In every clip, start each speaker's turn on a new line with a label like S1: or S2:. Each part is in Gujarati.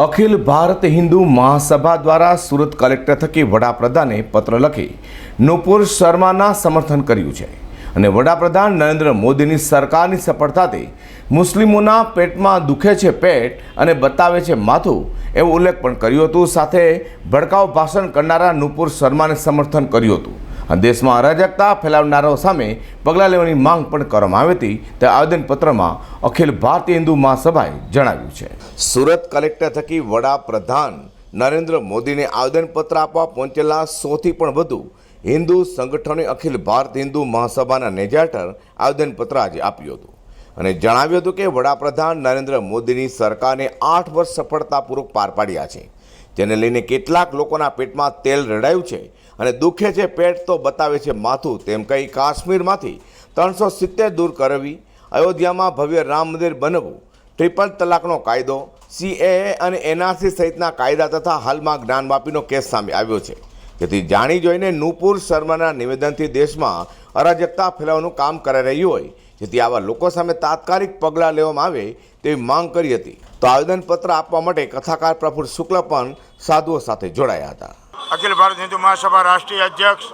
S1: અખિલ ભારત હિન્દુ મહાસભા દ્વારા સુરત કલેક્ટર થકી વડાપ્રધાને પત્ર લખી નુપુર શર્માના સમર્થન કર્યું છે. અને વડાપ્રધાન નરેન્દ્ર મોદીની સરકારની સફળતાથી મુસ્લિમોના પેટમાં દુખે છે પેટ અને બતાવે છે માથું એવો ઉલ્લેખ પણ કર્યો હતું. સાથે ભડકાઉ ભાષણ કરનારા નુપુર શર્માને સમર્થન કર્યું હતું. દેશમાં અરાજકતા ફેલાવનારાઓ સામે પગલાં લેવાની માંગ પણ કરવામાં આવી હતી. તે આવેદનપત્રમાં અખિલ ભારતીય હિન્દુ મહાસભાએ જણાવ્યું છે. સુરત કલેક્ટર થકી વડાપ્રધાન નરેન્દ્ર મોદીને આવેદનપત્ર આપવા પહોંચેલા સોથી પણ વધુ હિન્દુ સંગઠને અખિલ ભારત હિન્દુ મહાસભાના નેજાટર આવેદનપત્ર આજે આપ્યું હતું. અને જણાવ્યું હતું કે વડાપ્રધાન નરેન્દ્ર મોદીની સરકારને આઠ વર્ષ સફળતાપૂર્વક પાર પાડ્યા છે. જેને લઈને કેટલાક લોકોના પેટમાં તેલ રડાયું છે. અને દુખે છે પેટ તો બતાવે છે માથું. તેમ કહી કાશ્મીરમાંથી ત્રણસો સિત્તેર દૂર કરવી, અયોધ્યામાં ભવ્ય રામ મંદિર બનવું ટ્રિપલ તલાકનો કાયદો સીએએ અને એનઆરસી સહિતના કાયદા તથા હાલમાં જ્ઞાનવાપીનો કેસ સામે આવ્યો છે. જેથી જાણી જોઈને નુપુર શર્માના નિવેદનથી દેશમાં અરાજકતા ફેલાવવાનું કામ કરાઈ રહ્યું હોય. જેથી આવા લોકો સામે તાત્કાલિક પગલાં લેવામાં આવે તેવી માંગ કરી હતી. તો આવેદનપત્ર આપવા માટે કથાકાર પ્રફુલ શુક્લ પણ સાધુઓ સાથે જોડાયા હતા.
S2: અખિલ ભારત હિન્દુ મહાસભા રાષ્ટ્રીય અધ્યક્ષ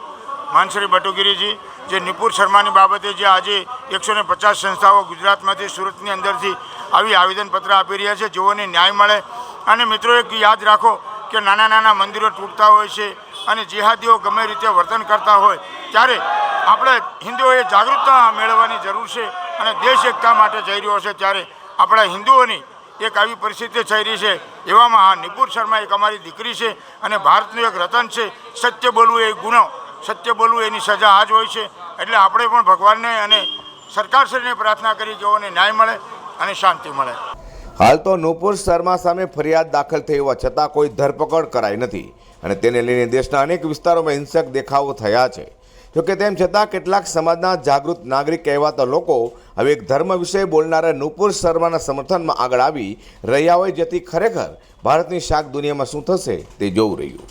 S2: માનશ્રી બટુગીરીજી, જે નિપુર શર્માની બાબતે જે આજે એકસો ને પચાસ સંસ્થાઓ ગુજરાતમાંથી સુરતની અંદરથી આવી આવેદનપત્ર આપી રહ્યા છે, જેઓને ન્યાય મળે. અને મિત્રો, એક યાદ રાખો કે નાના નાના મંદિરો તૂટતા હોય છે અને જેહાદીઓ ગમે રીતે વર્તન કરતા હોય, ત્યારે આપણે હિન્દુઓએ જાગૃતતા મેળવવાની જરૂર છે અને દેશ એકતા માટે જઈ રહ્યો છે, ત્યારે આપણા હિન્દુઓની એક આવી પરિસ્થિતિ થઈ છે. એવામાં આ નિપુર શર્મા એક અમારી દીકરી છે અને ભારતનું એક રતન છે. સત્ય બોલવું એ ગુનો. સત્ય બોલવું એની સજા આ જ હોય છે. એટલે આપણે પણ ભગવાનને અને સરકારશ્રીને પ્રાર્થના કરી જેઓને ન્યાય મળે અને શાંતિ મળે.
S1: હાલ તો નુપુર શર્મા સામે ફરિયાદ દાખલ થઈ હોવા છતાં કોઈ ધરપકડ કરાઈ નથી અને તેને લઈને દેશના અનેક વિસ્તારોમાં હિંસક દેખાવો થયા છે. જોકે તેમ છતાં કેટલાક સમાજના જાગૃત નાગરિક કહેવાતા લોકો હવે એક ધર્મ વિશે બોલનારા નુપુર શર્માના સમર્થનમાં આગળ આવી રહ્યા હોય જેથી ખરેખર ભારતની શાક દુનિયામાં શું થશે તે જોવું રહ્યું.